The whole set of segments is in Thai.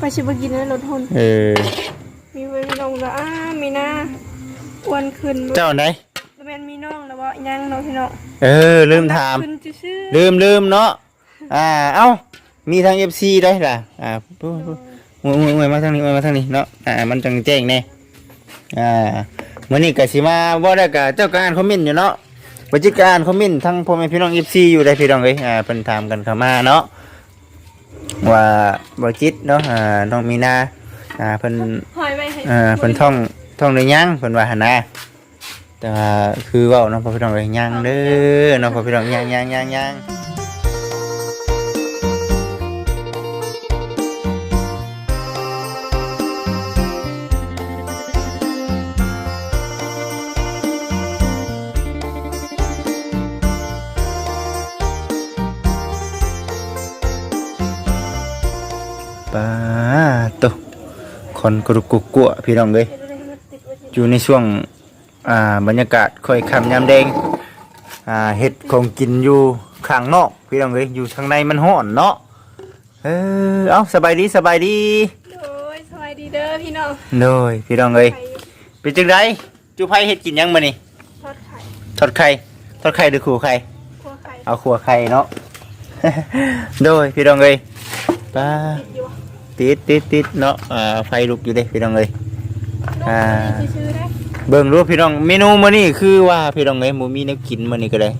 ไปชิบกินแล้วรถทนเออ มีไว้มีน้องแล้วอ้ามีหน้าอ้วนขึ้นเจ้าไหนแล้วแม่นมีน้องแล้วบ่ยังเนาะพี่น้องเออลืมถาม ขึ้นซื่อลืมลืมเนาะ อ่า เอ้า มีทาง FC ได้ล่ะ อ่าปุ๊บปุ๊บมวยมวยมวยมาทางนี้มวยมาทางนี้เนาะ อ่า มันจังแจ้งแน่อ่ามื้อนี้ก็สิมาบ่ได้ก็เจ้าก็อ่านคอมเมนต์อยู่เนาะบ่จิก็อ่านคอมเมนต์ทั้งพ่อแม่พี่น้อง FC อยู่ได้พี่น้องเอ้ยอ่าเพิ่นถามกันเข้ามาเนาะ ว่าบ่จิตเนาะอ่าน้องมีนาอ่าเพิ่นๆหอยไว้ให้เอ่อเพิ่นท่องท่องได้ยังเพิ่นว่าหั่นนะแต่ว่าคือเว้าเนาะพ่อพี่น้องเอ้ยยังเด้อเนาะพ่อพี่น้องยังยังยังยัง คนกรุกกุกกัวพี่น้องเอ้ยอยู่ในช่วงอ่าบรรยากาศค่อยค่ำยามแดงอ่าเห็ดของกินอยู่ข้างนอกพี่น้องเอ้ยอยู่ข้างในมันร้อนเนาะเออเอาสบายดีสบายดีโอ้ยสวัสดีเด้อพี่น้องเลยพี่น้องเอ้ยไข่เป็นจังไดจูไผเฮ็ดกินหยังมื้อนี้ทอดไข่ทอดไข่ทอดไข่หรือขู่ไข่คั่วไข่เอาขัวไข่เนาะ โดยพี่น้องเอ้ยปลา ติดอยู่อะติดติดติดเนาะอ่าไฟลุกอยู่เด้พี่น้องเอ้ยอ่าน้องชื่อได้เบิ่งรูปพี่น้องเมนูมื้อนี้คือว่าพี่น้องเอ้ยบ่มีแนวกินมื้อนี้ก็ได้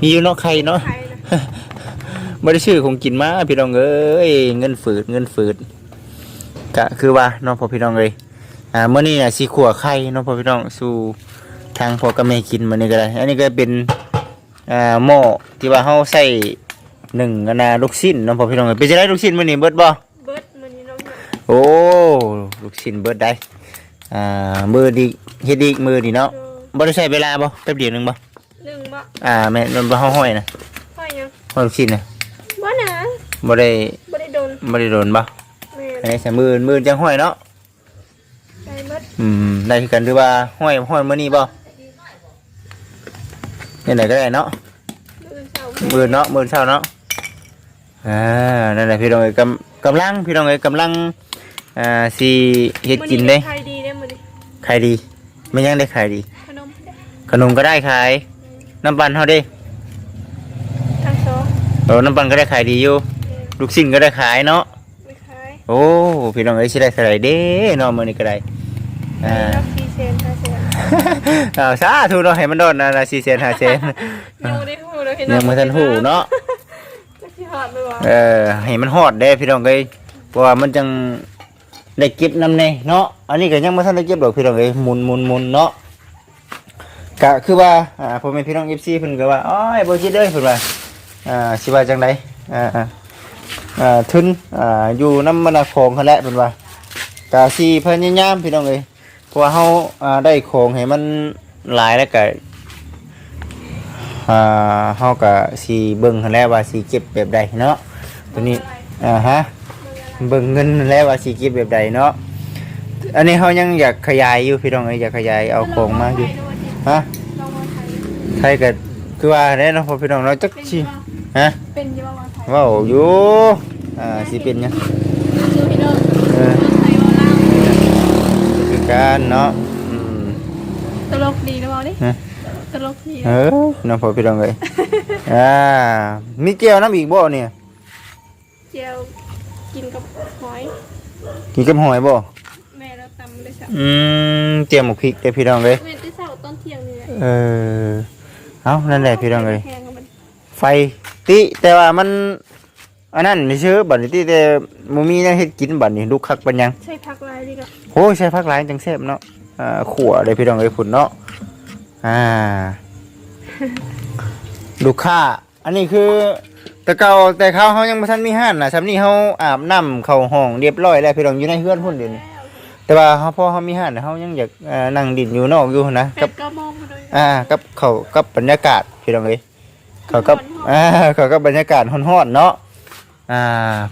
มีอยู่เนาะไข่เนาะไข่นะบ่ได้ชื่อของกินมาพี่น้องเอ้ยเงินฝืดเงินฝืดก็คือว่าเน้องพ่อพี่น้องเอ้ยอ่ามื้อนี้น่ะสิขัวไข่เน้องพ่อพี่น้องสู่ทางพ่อกับแม่กินมื้อนี้ก็ได้อันนี้ก็เป็นอ่าหม้อที่ว่าเฮาใส่หนึ่งอันน่ะลูกชิ้นเน้องพ่อพี่น้องเอ้ยเป็นจังไดลูกชิ้นมื้อนี้เบิดบ่ เบิร์ดมันนี่น้อง โอ้ลูกชิ้นเบิดได้อ่ามื้อดีเฮ็ดอีกมื้อดีเนาะเออบ่ได้ใช้เวลาบ่แป๊บเดียวหนึงบ่หนึ่งบ่อ่าแม่นบ่เฮาห้อยนะค่อยยังห้อยลูกชิ้นน่ะบ่นะบ่ได้บ่ได้โดนบ่ได้โดนบ่แม่อันนี้ใส่มือมือจังห้อยเนาะไก่เบิร์ดอืมได้คือกันหรือว่าห้อยห้อยมื้อนี้บ่นี่ไหนก็ได้เนาะ มือเสามือเนาะมือเช้าเนาะอ่านั่นแหละพี่น้องเอ้ยกำกำลังพี่น้องเอ้ยกำลัง อ่าสิเฮ็ดกินเด้ไข่ดีได้มื้อนี้ขายดีไม่ยังได้ขายดี ขนมได้ขนมก็ได้ขาย น้ำปั่นเฮาเด้ทั้งสองโอ้น้ำปั่นก็ได้ขายดีอยู่ ลูกชิ้นก็ได้ขายเนาะ ไม่ขายโอ้ พี่น้องเอ้ยสิได้เท่าไหร่เด้เนาะมื้อนี้ก็ได้ อ่า รับสี่เซนห้าเซนเอาสาธุเนาะให้มันโดนนะนะ4เซน5เซนยังไม่ได้หูเลยพี่น้ยังบ่ทันหูเนาะจะพี่หอดไปบ่เออให้มันฮอดได้พี่น้องเอ้ยเพราะว่ามันจัง ได้เก็บน้ำในเนาะอันนี้ก็ยังบ่ทันได้เก็บดอกพี่น้องเอ้ยหมุนหมุนหมุนเนาะก็คือว่าอ่าพ่อแม่พี่น้อง FC เพิ่นก็ว่าอ้อยบ่คิดเด้อเพิ่นว่าอ่าสิว่าจังไดอ่าอ่าอ่าทุนอ่าอยู่น้ำมันน่ะของเขาแหละเพิ่นว่าก็สิพยายามพี่น้องเอ้ยเพราะว่าเฮาอ่าได้ของให้มันหลายแล้วก็อ่าเฮาก็สิเบิ่งหั้นแหล้วว่าสิเก็บแบบใดเนาะตัวนี้อ่าฮะ เบิ่งเงินหั้นแหล้วว่าสิเก็บแบบใดเนาะอันนี้เฮายังอยากขยายอยู่พี่น้องเอ้ยอยากขยายเอาของมาอยู่ฮะลองมาไทยไทยก็คือว่าแน่เนาะพอพี่น้องเนาะจักเป็นสิยี่บ้าฮะเป็นยี่บ้ามาไทยเว้าอยู่อ่าสิเป็นหยังคือพี่น้องเออไทยว่าล่างคือการเนาะอืมตลกดีนะบอดิฮะตลกดีเออเนาะพอพี่น้องเอ้ยอ่ามีแก้วน้ำอีกบ่เนี่ยเจียวกินกับหอย กินกับหอยบ่แม่เราตำได้สักอืมเตรียมหมกพริกเด้อพี่น้องเอ้ยแม่ได้สักตอนเที่ยงนี่แหละเออเอานั่นแหละพี่น้องเลยแพงกับมันไฟติแต่ว่ามันอันนั้นนี่ชื่อบัดนี้ติแต่บ่มีแนวเฮ็ดกินบัดนี้ลูกคักปัญญัง ใช่พักลายดีกับโอ้ยใช้ผักหลายจังแซ่บเนาะอ่าขั่วเลยพี่น้องเอ้ยพุ่นเนาะอ่า ลูกค้า อันนี้คือ แต่เก่าแต่เขาเฮายังบ่ทันมีห้านน่ะซำนี้เฮาอาบน้ำเข้าห้องเรียบร้อยแล้วพี่น้องอยู่ในเฮือนพุ่นเดี๋ยวนี้แต่ว่าเฮาพอเฮามีห้านน่ะเฮายังอยากอ่านั่งดินอยู่นอกอยู่นะแปกับดเก้าโมงมาเลยอ่ากับเขากับบรรยากาศพี่น้องเอ้ยเขากับฮ้อนๆอ่าเขากับบรรยากาศฮ้อนๆเนาะอ่า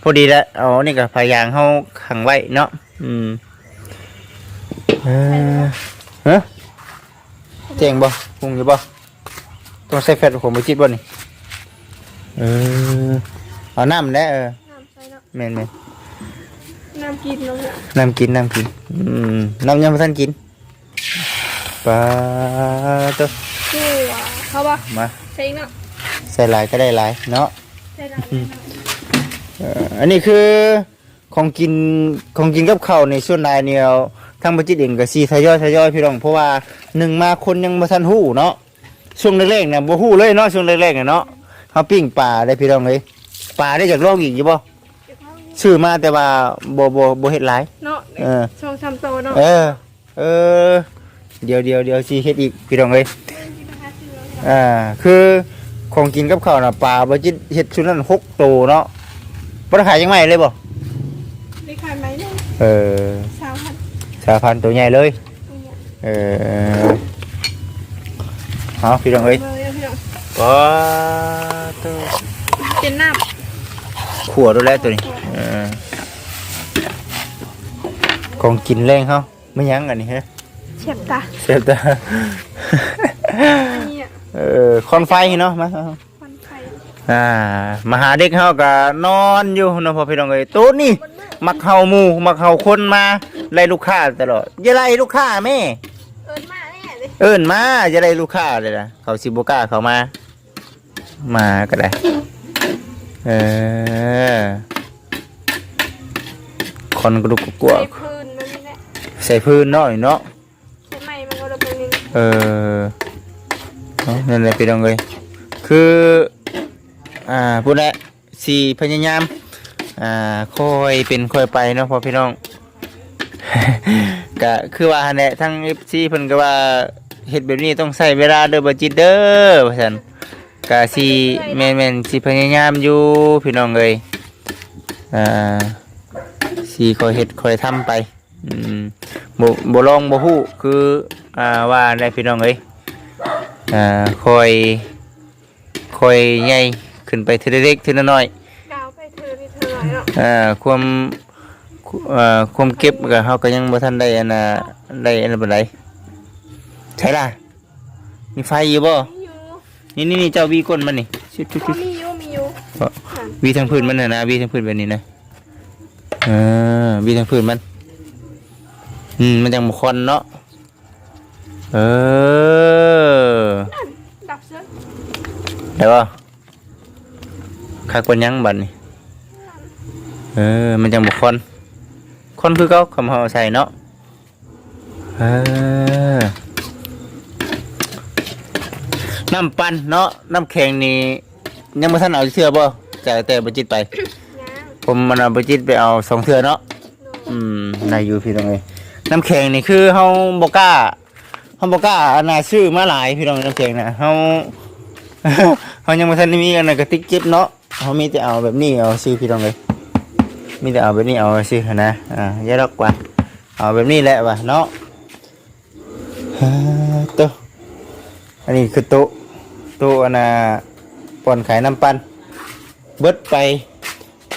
พอดีแล้วเอานี่ก็พยายางเฮาขังไว้เนาะอืมเออฮะเจ๋งบ่ปรุงอยู่บ่ต้องใส่แฟตผมบ่จิตบ่นี่ เออเอาน้ำแหละเออน้ำใส่เนาะแม่นน้น้ำกินน้องเนี่ยน้ำกินน้ำกินอืมน้ำยังไม่ทันกินปลาตัวคือว่าเขาว่ามาใช่เนาะใส่หลายก็ได้หลายเนาะใช่เนาะเอ่ออันนี้คือของกินของกินกับข้าวในส่วนใดเนี่ยทางบัจิตเองก็สีทยอยทยอยพี่น้องเพราะว่าหนึ่งมาคนยังบ่ทันฮู้เนาะช่วงแรกๆเนี่ยบ่ฮู้เลยเนาะช่วงแรกๆเนี่ยเนาะ เฮาปิ้งปลาได้พี่น้องเลยปลาได้จากโลกอีกอยู่บ่ซื้อมาแต่ว่าบ่บ่บ่เฮ็ดหลาย เนาะเออ ช่องซ้ำโตเนาะเออ เออ เดี๋ยวเดี๋ยวเดี๋ยวสิเฮ็ดอีกพี่น้องเลยอ่า คือของกินกับข้าวน่ะปลาบ่จิตเฮ็ดชุดนั้นหกโตวเนาะบ่ได้ขายยังไงเลยบ่ได้ขายไหมเนี่ยเออสาวพันสาพันตัวใหญ่เลย เออเอาพี่น้องเอ้ยเลยอะพี่น้อง ว้าตัวเป็นน้ขัวดูแลตัวนี้เออของกินแรงเฮาไม่ยั้งอันนี้ฮะำเฉียบตาเสียบตาอันนี้อะเออคอนไฟเนาะมา ควันไฟอ่ามาหาเด็กเฮาก็นอนอยู่เนาะพ่อพี่น้องเอ้ยตัวนี้มักเฮาหมู่มักเฮาคนมาไล่ลูกค้าตลอดอย่าไล่ลูกค้าแม่ เอินมาแน่เลยเอิ้นมาจะได้ลูกค้าเลยนะเขาสิบกล้าเขามา มาก็ได้ เออคนกระดูกกลัวใส่พื้นมันนี่แหละใส่พื้นเนาะนี่เนาะใส่ไม้มันก็เลยเป็นนี่เออเอานั่นแหละพี่น้องเลยคือ อ่าพูดแล้วสีพยายาม อ่า ค่อยเป็นค่อยไปเนาะพอพี่น้อง ก็คือว่าหั่นแหละทั้ง FC เพิ่นก็ว่าเฮ็ดแบบนี้ต้องใช้เวลาเด้อบ่จิตเด้อว่าซั่น ก็สิแม่นๆสิพยายามอยู่พี่น้องเอ้ยอ่าสิค่อยเฮ็ดค่อยทำไปอืมบ่บ่ลองบ่ฮู้คืออ่าว่าได้พี่น้องเอ้ยอ่าค่อยค่อยใหญ่ขึ้นไปทีละเล็กทีละน้อยกาวไปเธอนี่เธอหน่อยเนาะอ่าความเอ่อความเก็บก็เฮาก็ยังบ่ทันได้อันน่ะได้อันนั้นปานใดใช่ล่ะมีไฟอยู่บ่มีอยู่ นี่นี่นี่เจ้าวีก้นมันนี่ชิบชิบอ๋อชิบมีอยู่มีอยู่เอ่อวีทางพื้นมันน่ะนะวีทางพื้นแบบนี้นะเออวีทางพื้นมัน อืมมันจังบ่คอนเนาะเออนั่นดับเสื้อได้บ่คักกว่ายังบัดนี้เออมันจังบ่คอนคอนคือเก่าคำเฮาใส่เนาะเออ น้ำปั่นเนาะน้ำแข็งนี่ยังบ่ทันเอาเสื้อบ่จ่ายแต่บ่จิตไปยางผมมันเอาบ่จิตไปเอาสองเทื่อเนาะอืมนายอยู่พี่น้องเอ้ยน้ำแข็งนี่คือเฮาบ่กล้าเฮาบ่กล้าอันน่ะซื้อมาหลายพี่น้องน้ำแข็งน่ะเฮาเฮายังบ่ทันได้มีอันนั้นกระติกเก็บเนาะเฮามีแต่เอาแบบนี้เอาซื้อพี่น้องเอ้ยมีแต่เอาแบบนี้เอาซื้อหั้นนะอ่าอย่าดอกว่าเอาแบบนี้แหละว่ะเนาะฮ่าโตะอันนี้คือโต๊ะโต๊ะอันน่ะป่อนขายน้ำปั่นเบิดไป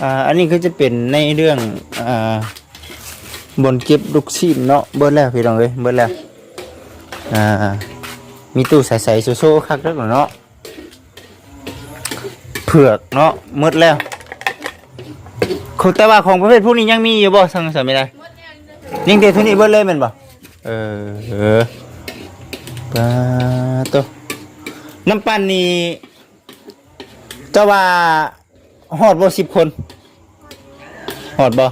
อ่าอันนี้ก็จะเป็นในเรื่องอ่าบนเก็บลูกชิ้นเนาะเบิดแล้วพี่น้องเอ้ยเบิดแล้วอ่ามีตู้ใส่ๆโซๆคักแล้วเนาะเผือกเนาะหมดแล้วของแต่ว่าของประเภทพวกนี้ยังมีอยู่บ่สั่งสาไม่ได้ยังเด็ดเท่นี้เบิดเลยแม่นบ่เออเออปลาตัว น้ำปั่นนี่เจะว่าฮอดบ่สิบคนฮอดบ่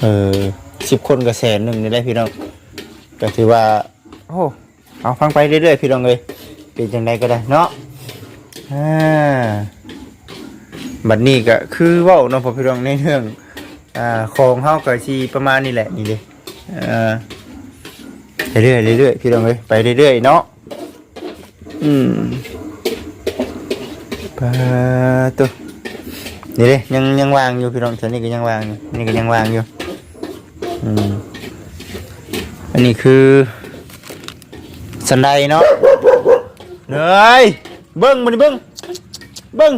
เออสิบคนก็แสนหนึ่งนี่ได้พี่น้องก็ถือว่าโอ้เอาฟังไปเรื่อยๆพี่น้องเลยเป็นจังไดก็ได้เนาะอ่าบัดนี้ก็คือเว้าเนาะพอพี่น้องในเรื่องอ่าของเฮาก็สิประมาณนี้แหละนี่เด้อ่าเรื่อยๆเรื่อยๆพี่น้องเอ้ยไปเรื่อยๆเนาะ อืมปาตัวนี่เด้ยังยังวางอยู่พี่น้องตอนนี้ก็ยังวางอยู่นี่ก็ยังวางอยู่อืมอันนี้คือสันไดเนาะเนยเบิ้งมันเบิ้งเบิ้ง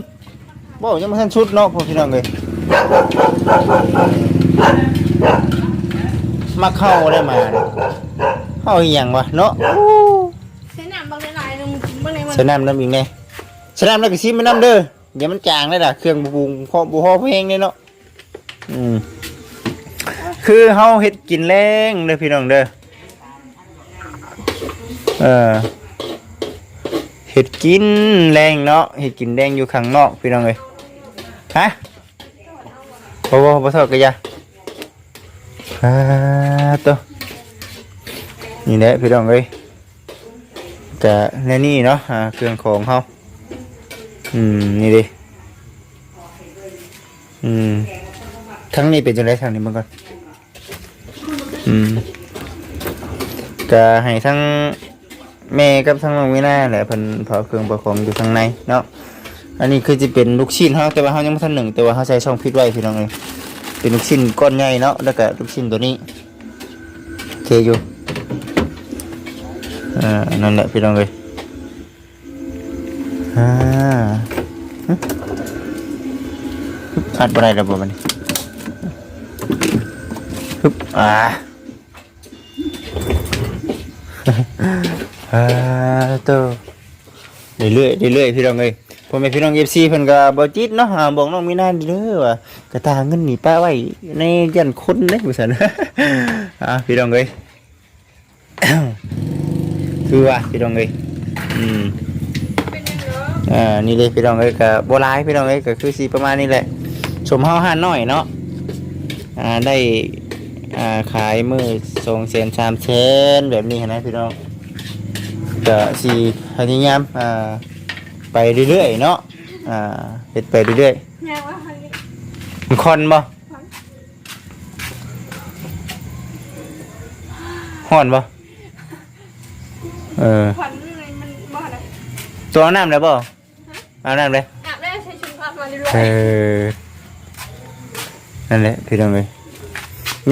บ่ยังไม่ทันชุดเนาะพวกพี่น้องเลยมาเข้าได้มาเนี่ยเข้าอีหยังวะเนาะ ส่น้ำน้ำอีกไงใส่น้ำแล้วก็ซิมมันน้ำเด้อเดี๋ยวมันจางเลยล่ะเครื่องบุงพอบุพอเพลงเนี่ยเนาะอืมคือเฮาเฮ็ดกินแรงเด้อพี่น้องเด้อเออเฮ็ดกินแรงเนาะเฮ็ดกินแรงอยู่ข้างนอกพี่น้องเอ้ยฮะบ่บ่บ่ทอดกะยาอ่าตัวนี่แหละพี่น้องเอ้ย จะในนี่เนาะอ่าเครื่องของเฮาอืมนี่ดิอืมทั้งนี้เป็นจังไดทางนี้มันก่อนอืมก็ให้ทั้งแม่กับทั้งน้องวินาแหละเพิ่นเผาเครื่องประของอยู่ข้างในเนาะอันนี้คือจะเป็นลูกชิ้นเฮาแต่ว่าเฮายังบ่ทันหนึ่งแต่ว่าเฮาใส่ช่องพิษไว้พี่น้องเอ้ยเป็นลูกชิ้นก้อนใหญ่เนาะแล้วก็ลูกชิ้นตัวนี้โอเคอยู่อ่า นั่นแหละพี่น้องเอ้ยอ่าหึอัดบ่ได้แล้วบ่บัดนี้ฮึบอ่าอ่าตัวเรื่อยๆเรื่อยๆพี่น้องเอ้ยพ่อแม่พี่น้องเอฟซีเพิ่นก็บ่จิตเนาะอ่าบอกน้องมีนาดีเด้อว่ากระตาเงินหนีป้าไว้ในยันคนเด้ว่าซั่นอ่าพี่น้องเอ้ย คือว่าพี่น้องเอ้ยอืมเป็นยังไงอ่านี่เลยพี่น้องเอ้ยก็บ่หลายพี่น้องเอ้ยก็คือสิประมาณนี้แหละสมเฮาห้าน้อยเนาะอ่าได้อ่าขายมือสองเซนสามเซนแบบนี้นะพี่น้องก็สีพยายามอ่าไปเรื่อยๆเนาะอ่าเฮ็ดไปเรื่อยยังว่าฮันนี่ๆมันคอนบ่ฮ้อนบ่ เออควันอะไรมันบ่อะไรตัวเอาน้ำแล้วบ่เอาน้ำเลยอาบได้ใช้ชุดภาพมาเรื่อเอยอนั่นแหละพี่น้องเอ้ย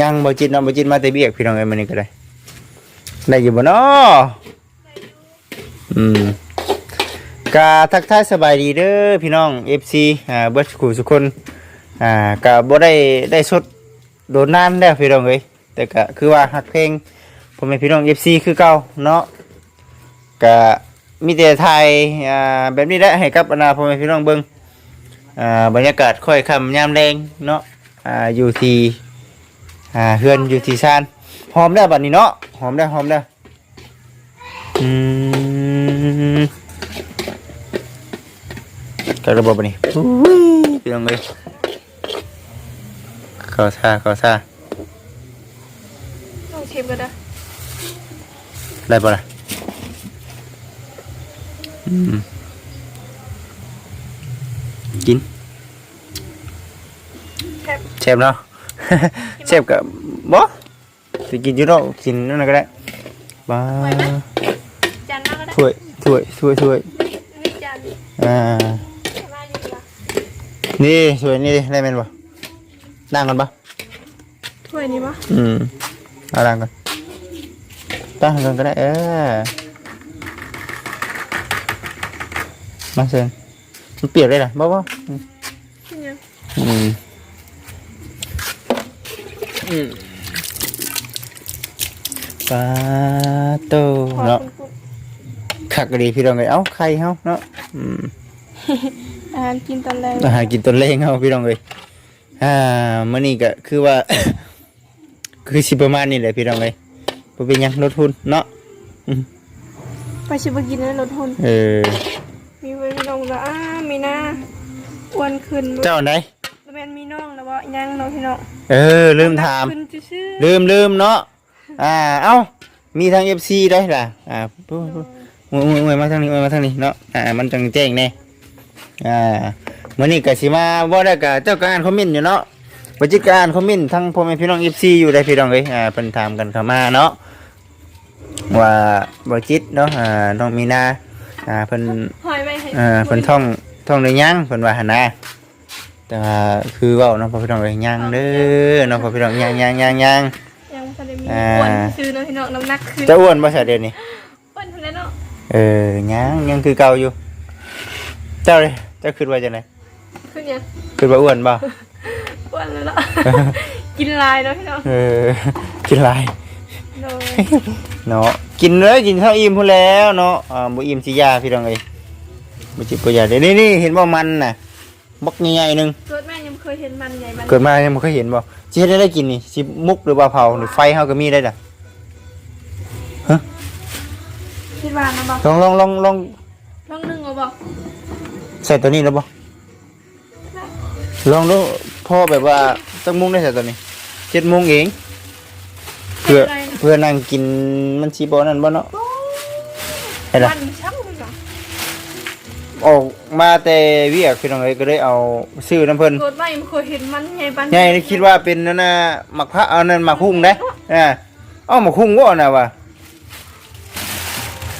ยังบ่จิตเนาะบ่จิตมาแต่เบียกพี่น้องเอ้ยมื้อนี้ก็ได้ได้อยู่บ่เนาะอืมกาทักทายสบายดีเด้อพี่น้อง FC อ่าเบิดขู่ทุกคนอ่ากะบ่ได้ได้สดโดนน้ำแล้วพี่น้องเอ้ยแต่ก็คือว่าฮักเพลงผมเป็นพี่น้อง FC คือเก่าเนาะ กะมีแต่ไทยอ่าแบบนี้แหละให้กับอนาพ่อแม่พี่น้องเบิ่งอ่าบรรยากาศค่อยค่ำยามแรงเนาะอ่าอยู่ที่อ่าเฮือนอยู่ที่ซานหอมได้วบัดนี้เนาะหอมได้วหอมได้วอืมก็ระบบนี้พี่น้องเลยขอซาขอซาต้องชิมกันนะได้ปะล่ะ อืมกินแซ่บเชฟเนาะเชฟกับบ่สิกินอยู่เนาะกินนั่นนะก็ได้บ้าจาน มากก็ได้ถ้วยถ้วยถ้วยถ้วยนี่จานอ่ามาอยู่ละนี่ถ้วยนี่ดิได้แม่นบ่นั่งกันปะถ้วยนี้ปะอืมเอาล่างก่อนตั้งกันก็ได้เออมาเชิญมันเปียกเลยนะบ่บ่อืมที่เนี่ยอืมอืมปลาโตขอเนาะคุณคุณขักก็ดีพี่น้องเลยเอ้าไข่เฮาเนาะอืมอาหารกินตอนแรกอาหารกินต้นเล้งเฮาพี่น้องเลยอ่ามื้อนี้ก็คือว่า คือสิประมาณนี้แหละพี่น้องเลยบ่เป็นหยังลดทุนเนาะไปชิบกินแล้วลดทุนเออมีไว้มีน้องละอ้ามีหน้าอ้วนขึ้นเจ้าไหนแล้วแม่นมีน้องแล้วบ่ยังเนาะพี่น้องเออลืมถาม ขึ้นชื่อลืมลืมเนาะ อ่า เอ้า มีทาง FC ได้ล่ะ อ่าปุ๊บปุ๊บมวยมวยมวยมาทางนี้มวยมาทางนี้เนาะ อ่า มันจังแจ้งแน่อ่ามื้อนี้ก็สิมาบ่ได้ก็เจ้าก็อ่านคอมเมนต์อยู่เนาะบ่จิตก็อ่านคอมเมนต์ทั้งพ่อแม่พี่น้อง FC อยู่ได้พี่น้องเอ้ยอ่าเพิ่นถามกันเข้ามาเนาะ ว่าบ่จิตเนาะ อ่า น้องมีนา อ่า เพิ่นๆหอยไปให้ เอ่อเพิ่นท่องท่องได้ยังเพิ่นว่าหั่นนะแต่ว่าคือเว้าเนาะพ่อพี่น้องเอ้ยยังเด้อเนาะพ่อพี่น้องยังยังยังยังยังบ่ทันได้มีอ่าอ้วนซื่อเนาะพี่น้องน้ำหนักขึ้นจะอ้วนบ่ซะเดี๋ยวนี้อ้วนเท่านั้นเนาะเออยังยังคือเก่าอยู่ เจ้าเลยเจ้าคิดว่าจังได๋ขึ้นยังคิดว่าอ้วนบ่อ้วนแล้วเนาะกินลายเนาะพี่น้องเออกินหลายโดยเนาะกินเลยกินข้าวอิ่มพู้นแล้วเนาะอ่าบ่อิ่มสิยาพี่น้องเอ้ย บ่จิบบ่ยาเดี๋ยวนี้นี่เห็นบ่มันน่ะบักใหญ่ๆหนึงรถแม่ยังเคยเห็นมันใหญ่มันเกิดมายังบ่เคยเห็นบ่สิเฮ็ดได้ได้กินนี่สิมุกหรือว่าเผาหรือไฟเฮาก็มีได้ล่ะคิดว่านะบอกลองลองลองลองลองนึ่งเอาบอกใส่ตัวนี้แล้วบ่ลองดูพ่อแบบว่าจักมุงได้ใส่ตัวนี้7โมงเองเพื่อเพื่อนั่งกินมันสิบ่นั่นบ่เนาะโอ้ไอ้ล่ะ มันช่างเลยเหร อออกมาแต่เวียกพี่น้องเอ้ยก็เลยเอาซื้อน้ำเพิ่นเกิดมายังไม่เคยเห็นมันใหญ่ปันใหญ่นี่คิดว่าเป็นนั่นน่ะหมักพระเอานั่นหมักหุ้งได้อ่าเอ้าหมักหุ้งบ่น่ะว่ะ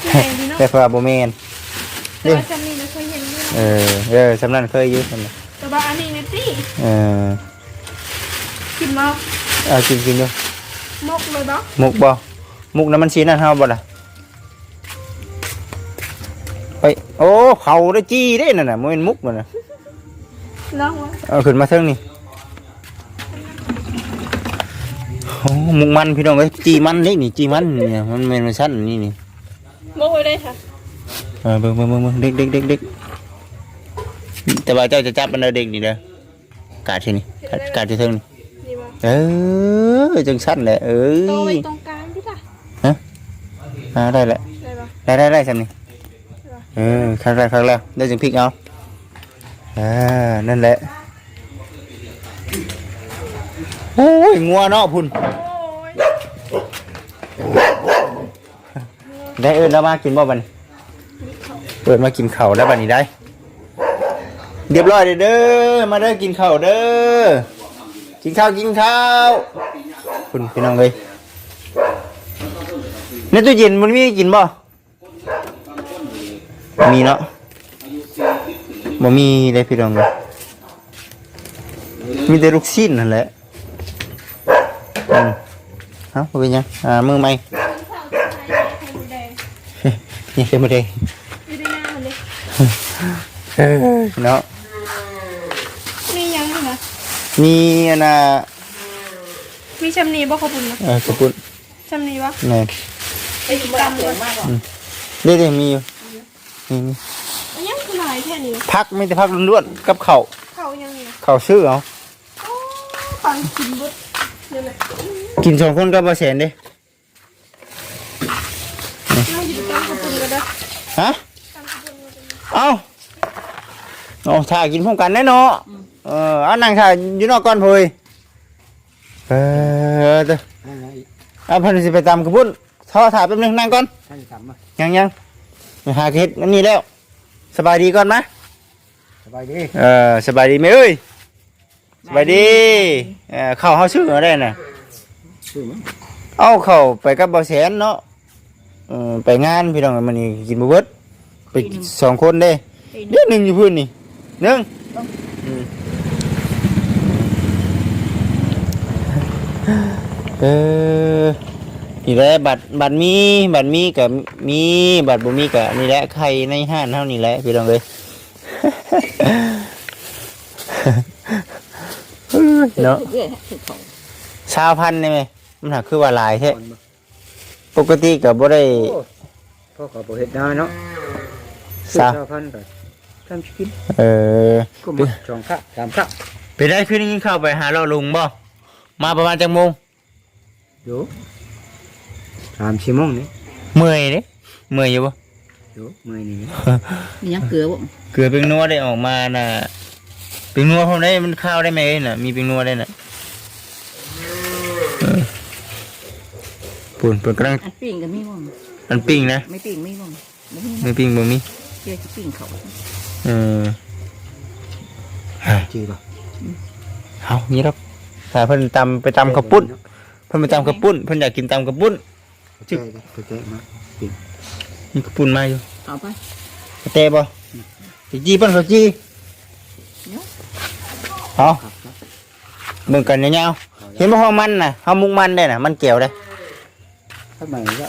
ใหญ่ดีเนาะแต่ว่าบ่แม่นแต่ว่าจำนี่นะเคยเห็นด้วยเออเออสำนั้นเคยอยู่นั่นน่ะแต่ว่าอันนี้เนี่ยตี้เออกินมาเอากินกินอยู่มกเลยบ่ มุกบ่มุกน้ำมันสีนั่นเฮาบ่ล่ะ ไป โอ้เขาได้จี้ได้นั่นน่ะบ่แม่นมุกนั่นน่ะลองวะเอาขึ้นมาเทิงนี่โอ้มุกมันพี่น้องเอ้ยจี้มันนี่นี่จี้มันเนี่ยมันแม่นมันสั้นนี่นี่มกไว้ได้ค่ะเออเบิ่งเบิ่งเบิ่งเบิ่งเด็กเด็กเด็กเด็กแต่ว่าเจ้าจะจับมันเด้อเด็กนี่เด้อกาดที่นี่กาดกาดที่เทิงนี่นี่บ่เออจังสั้นแหละเอ้โตไว้ยตรงกลางพี่ล่ะอ่าได้แหละได้บ่ได้ได้ได้สันนี่ เออครั้งแรกครั้งแรกได้จึงพริกเอาอ่านั่นแหละโอ้ยงัวเนาะพุ่นได้เอิญแล้วมากินบ่บันเปิดมากินเข้าแล้วบัดนี้ได้ เรียบร้อยเด้อมาเด้อกินเข้าเด้อกินข้าวกินข้าวคุณพี่น้องเลยในตู้เย็นมันมีกินบ่ มีเนาะบ่มีเลยพี่น้องเลยมีแต่ลูกชิ้นนั่นแหละอืมเอ้าบ่เป็นหยังอ่ามือใหม่แดงนี่เป็นบ่ได้อยู่ในหน้ามันเลยเออเนาะมียังอยู่นะมีอันน่ะมีชำนีบ่ขอบคุณนะเออกระปุนชำนีวะแม่นไอ้ตำเลยเด้ๆมีอยู่ มีมีอันยังคือหลายแค่นี้พักไม่แต่พักล้วนๆกับข้าวเขายังนี่ข้าวซื้อเอาโอ้ปันกินเบดเดี๋ยวเลยกินสองคนก็บ่แสนเด้เราอยู่ตามขอบคุณกันเด้อฮะตามขอบคุณกันเด้อเอาเอาถ่ายกินพร้อมกันแน่เนาะเออเอานั่งถ่ายอยู่นอกก่อนพุ่ยเออเด้อเอาเพิ่นสิไปตามกระปุ้นท่อถ่ายแป๊บนึงนั่งก่อนท่านทำมายังยังไป หาเฮ็ดอันนี้แล้ว สบายดีก่อนมะสบายดีเออสบายดีไหมเอ้ยสบายดีเออเข้าเฮาซื้อมาได้น่ะชื่อมั้งเอาเข้าไปกับบ่แสนเนาะเออไปงานพี่น้องมันนี่กินบ่เบิดไปสองคนเด้เดี๋ยวหนึ่งอยู่พื้นนี่หนึ่งอืมเออ นี่แหละบัตรบัตรมีบัตรมีกับมีบัตรบ่มีกับนี่แหละใครในห้านเท่านี้แหละพี่น้องเอ้ยเนาะเรื่อยๆถือของชาวพันธุ์นี่ไหมมันหักคือว่าหลายแท้ปกติกับบ่ได้โอ้พ่อขอบอกเห็ดได้เนาะสามเก้าพันก่อนทำชิคกินเออก็มาสองข้าสามข้าไปได้ขึ้นยิงเข้าไปหาเราลุงบ่มาประมาณจังโมงอยู่ สามสี่โมงนี่เมื่อยเด้เมื่อยอยู่บ่อยู่เมื่อยนี่มียังเกลือบ่เกลือเป็นนัวได้ออกมาน่ะเป็นนัวพร้อมได้มันข้าวได้ไหมเอ้ยน่ะมีเป็นนัวได้น่ะเออปุ่นเปิดกำลังอันปิ้งก็มีบ่อันปิ้งนะไม่ปิ้งไม่บ่บ่มีไม่ปิ้งบ่มีเพื่อจะปิ้งเขาเออจีบ่เอางี้ครับถ้าเพิ่นตำไปตำข้าวปุ้นเพิ่นไปตำข้าวปุ้นเพิ่นอยากกินตำข้าวปุ้น จึ๊กก็แกะมามีข้าวปุ้นมาอยู่เอาไปเตะบ่สิจี้เพิ่นเขาจี้เอาครับครับเบิ่งกันยาวๆเห็นบ่ห้องมันน่ะเฮามุกมันได้น่ะมันเกี่ยวได้ถ้าใหม่ก็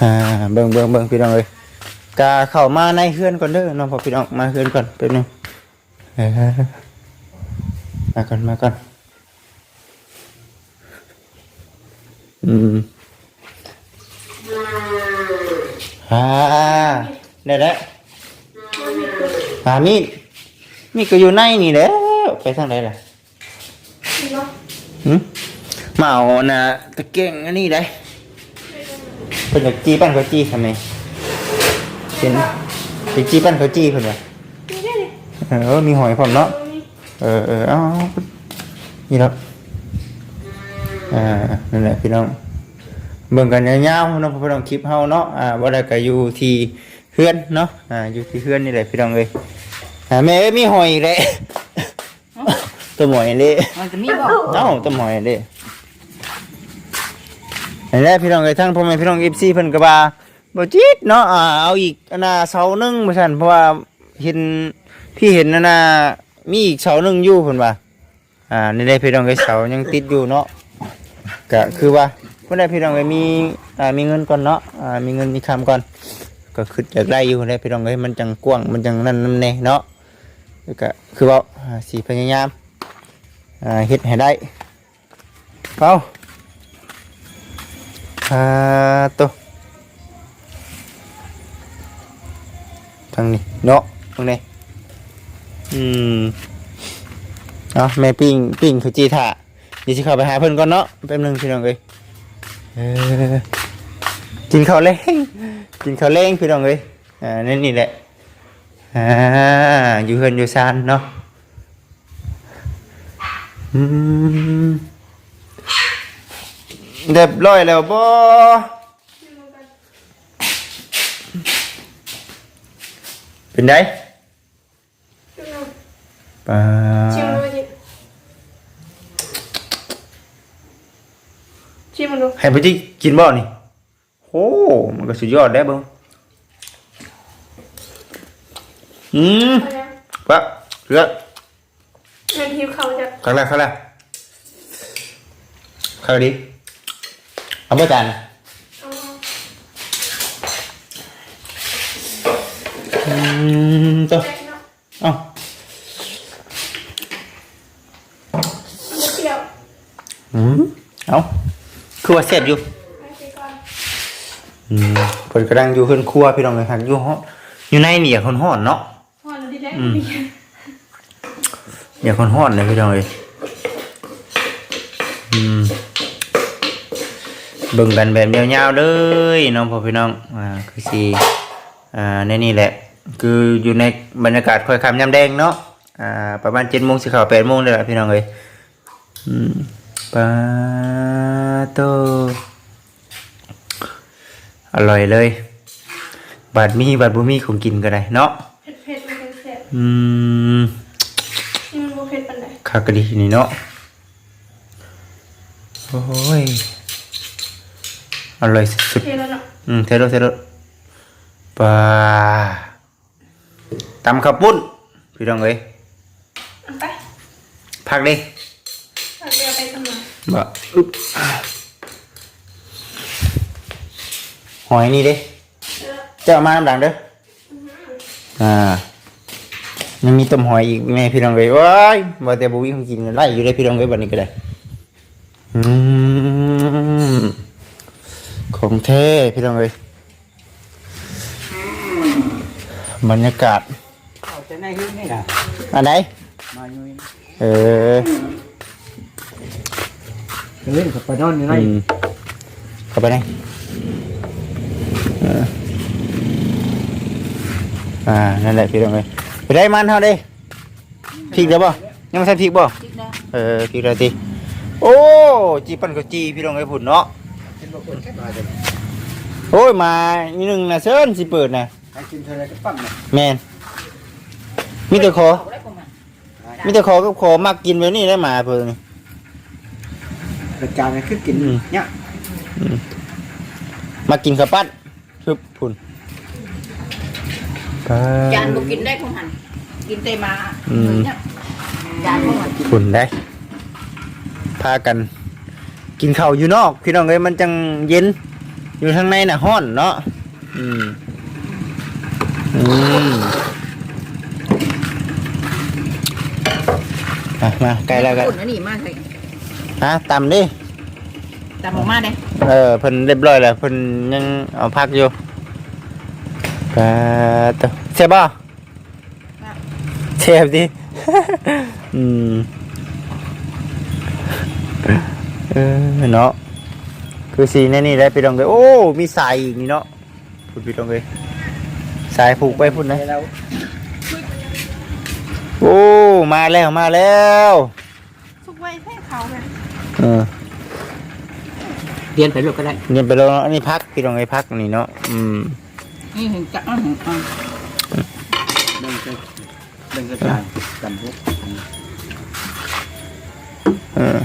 อ่าเบิ่งเบิ่งเบิ่งพี่น้องเอ้ยกาเข้ามาในเฮือนก่อนเด้อน้องพ่อพี่น้องมาเฮือนก่อนแป๊บหนึงเออมาก่อนมาก่อนอืม อ่าได้แล้วหามีดมีดก็อยู่ในนี่แหล้วไปทางไหนล่ะมาเอานะตะเกียงอันนี้ได้เพิ่นอยากจี้ปั้นเขาจี้ทำไมเห็นไปจี้ปั้นเขาจี้เพิ่นว่านี่ได้เลยเออมีหอยพร้อมเนาะตรงนี้เออเออเอาเอานี่แล้วอ่านั่นแหละพี่น้อง เบิ่งกันยาวๆเนาะพี่น้องคลิปเฮาเนาะอ่าบ่ได้ก็อยู่ที่เฮือนเนาะอ่าอยู่ที่เฮือนนี่แหละพี่น้องเอ้ยอ่าแม่เอ้ยมีหอยอีกแล้วตัวหมอยเละมันจะมีบ่เอ้าตัวหมอยเละนั่นแหละพี่น้องเอ้ยทั้งพ่อแม่พี่น้อง FC เพิ่นก็ว่าบ่จิตเนาะอ่าเอาอีกอันน่ะเสาหนึงบ่ซั่นเพราะว่าเห็นพี่เห็นนั่นน่ะมีอีกเสาหนึงอยู่เพิ่นว่าอ่านี่ได้พี่น้องไอ้เสายังติดอยู่เนาะก็คือว่า เมื่อได้พี่น้องไอ้มีอ่ามีเงินก่อนเนาะอ่ามีเงินมีคำก่อน ก็คืออยากได้อยู่ได้พี่น้องไอ้มันจังกว้างมันจังนั่นนั่นแน่เนาะแล้วก็คือว่าอ่าสีพยายามอ่าเฮ็ดให้ได้เอาอ่าตัวทางนี้เนาะตรงนี้อืมเอาแม่ปิ้งปิ้งเขาจีถ่าเดี๋ยวสิเข้าไปหาเพิ่อนก่อนเนาะแป๊บหนึงพี่น้องเอ้ย กินข้าวแรงกินข้าวแรงพี่น้องเอ้ยอ่านั่นนี่แหละอ่าอยู่เฮือนอยู่ซานเนาะอืมเรียบร้อยแล้วบ่เป็นไดปา ชิมดูชิมชิมมันดูให้พี่ที่กินบ่นี่โอ้มันก็สุดยอดได้เบิ่งอืมเอาเนี่ยปะเลือดแม่ทิวเขาจะครั้งแรกครั้งแรกครั้งดีเอาเมื่อจานเอาอืมตัวแจ็คเนาะเอ้ามันจะเปรี้ยวอืมเอา คือว่าเสร็จอยู่ไปสิก่อนอืมเพิ่นกำลังอยู่เฮือนครัวพี่น้องเลยครับอยู่ห้องอยู่ในนี่อยากคนฮ้อนเนาะพอแล้วดีแล้วอืมดีอยากคนฮ้อนเลยพี่น้องเลยอืมเบิ่งกันแบบยาวๆเลยน้องพ่อพี่น้องอ่าคือสิอ่าในนี่แหละ คืออยู่ในบรรยากาศค่อยคำยามแดงเนาะอ่าประมาณเจ็ดโมงสิเข้าแปดโมงเลยล่ะพี่น้องเลยอืม ปาโต อร่อยเลย บาดมีบาดบุมีของกินก็ได้เนาะเผ็ดเผ็ดมันเป็นเผ็ดอืมนี่มันบ่เผ็ดปานใดคากะดีนี่เนาะ โอ้ย อร่อยสุดเผ็ดแล้วเนาะๆอืมเทโรเทโรปลาตำข้าวปุ้น พี่น้องเอ้ยเอาไป พักดิำมาบ่อึ๊บหอยนี่ดิเออเจ้ามาน้ำดังเด้ออ่ายังมีต้มหอยอีกแม่พี่น้องเลยว้ายว่าแต่บุวิของกินไล่อยู่ได้พี่น้องเลยบัดนี้ก็ได้อืมของแท้พี่น้องเลยบรรยากาศเอาแต่ในเฮือนนี่น่ะอันไหนมาอยู่นี่เออ เล่นกับไปนอนอยู่ในอืมเข้าไปไหนเอออ่า นั่นแหละพี่น้องเลยไปได้มันเท่าดิพริกแล้วบ่ยังไม่ใช่พริกบ่จิกนะเออพริกแล้วติโอ้จีปันก็จีพี่น้องไอ้ผุนเนาะเป็นบ่คนแค่มาจะโอ้ยมาอีหนึ่งนะเชิญสิเปิดนะให้กินเท่าไรก็ปั้มน่ะแมนมีแต่ขอเาได้ประมาณมีแต่ขอกับขอมักกินแบบนี้ได้หมาเพิ่น นี่รายการนี่คือกินอืม เนี่ยมักกินข้าวปั้นคือผุนจานบ่กินได้ของหันกินแต่มาอืม เนี่ยจานของหันผุนได้ พากัน กินข้าวอยู่นอกพี่น้องเอ้ยมันจังเย็น อยู่ทางในน่ะห้อนเนาะอืมอืมอะมาใกล้แล้วกันปุ่นอันนี้มาใส่ ฮะตำดิตามออกมาได้เออเพิ่นเรียบร้อยแล้วเพิ่นยังเอาพักอยู่ปะตัวเสียบ่เสียบดิ อืมเออเนาะคือสีนี่นี่ได้พี่น้องเลยโอ้ มีสายอีกนี่เนาะพูดพี่น้องเลยสายผูกไปพุ่นนะแล้วโอ้มาแล้วมาแล้วสุกไว้ให้เขาเนี่ย เออเรียนไปลูกก็ได้เงินไปแล้วเนาะอันนี้พักพี่น้องเลยพักนี่เนาะอืมนี่เห็นจักอะอะเบิ่งก็เบิ่งก็จานจำพวกเออ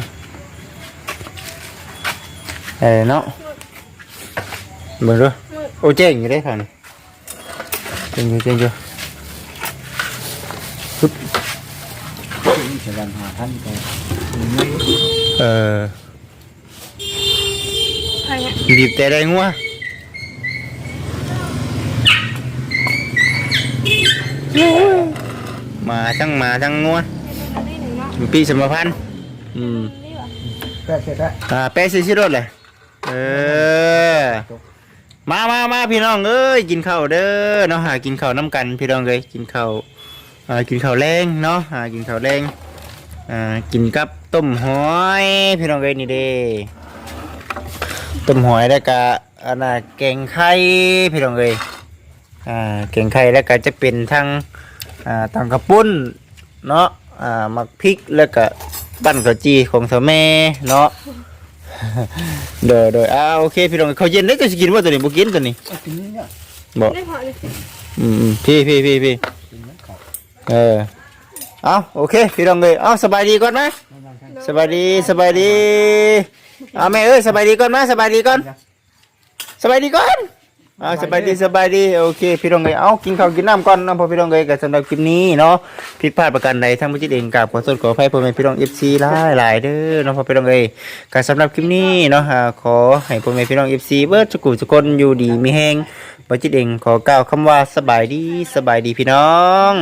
เออเนาะเบิ่งดูโอ้เจ๋งอยู่ได้ค่ะนี่เจ๋งอยู่เจ๋งอยู่นี่จะวันหาท่านไป เออใครเนี่ยบีบแต่ได้งัวมาทั้งมาทั้งงัวนี่หนึ่งเนาะอยู่ปีสมพันธ์อืมนี่วะแป๊ะเสร็จแล้วอ่าแปะซื้อชิรถเลยเออมามามาพี่น้องเอ้ยกินข้าวเด้อเนาะหากินข้าวน้ำกันพี่น้องเลยกินข้าวอ่ากินข้าวแรงเนาะหากินข้าวแรงอ่ากินกับ ต้มหอย พี่น้องเอ้ยนี่เด้ต้มหอยแล้วก็อันน่ะแกงไข่พี่น้องเอ้ยอ่าแกงไข่แล้วก็จะเป็นทั้งอ่าตังกระปุ้นเนาะอ่ามักพริกแล้วก็ปั้นข้าวจีของสาวแม่เนาะเดี๋ยวเดี๋ยวอ่าโอเคพี่น้องเขาเย็นได้จะกินว่าตัวนี้บ่กินตัวนี้ทีนี้เนี่ยบ่ได้พอเลยอืมอืมพี่พี่พี่พี่เออเอาโอเค พี่น้องเลยเอาสบายดีก่อนไหม สบายดีสบายดีเอาแม่เอ้ยสบายดีก่อนไหมสบายดีก่อนสบายดีก่อนเอาสบายดีสบายดีโอเคพี่น้องเลยเอากินข้าวกินน้ำก่อนนะพอพี่น้องเลยกับสำหรับคลิปนี้เนาะผิดพลาดประการใดทั้งมุจิตเองกับขอโทษขออภัยพ่อแม่พี่น้องเอฟซีหลายหลายเด้อเนาะพอพี่น้องเลยกับสำหรับคลิปนี้เนาะขอให้พ่อแม่พี่น้องเอฟซีเบิร์ดสกุสุคนอยู่ดีมีแห้งมุจิตเองขอกล่าวคำว่าสบายดีสบายดีพี่น้อง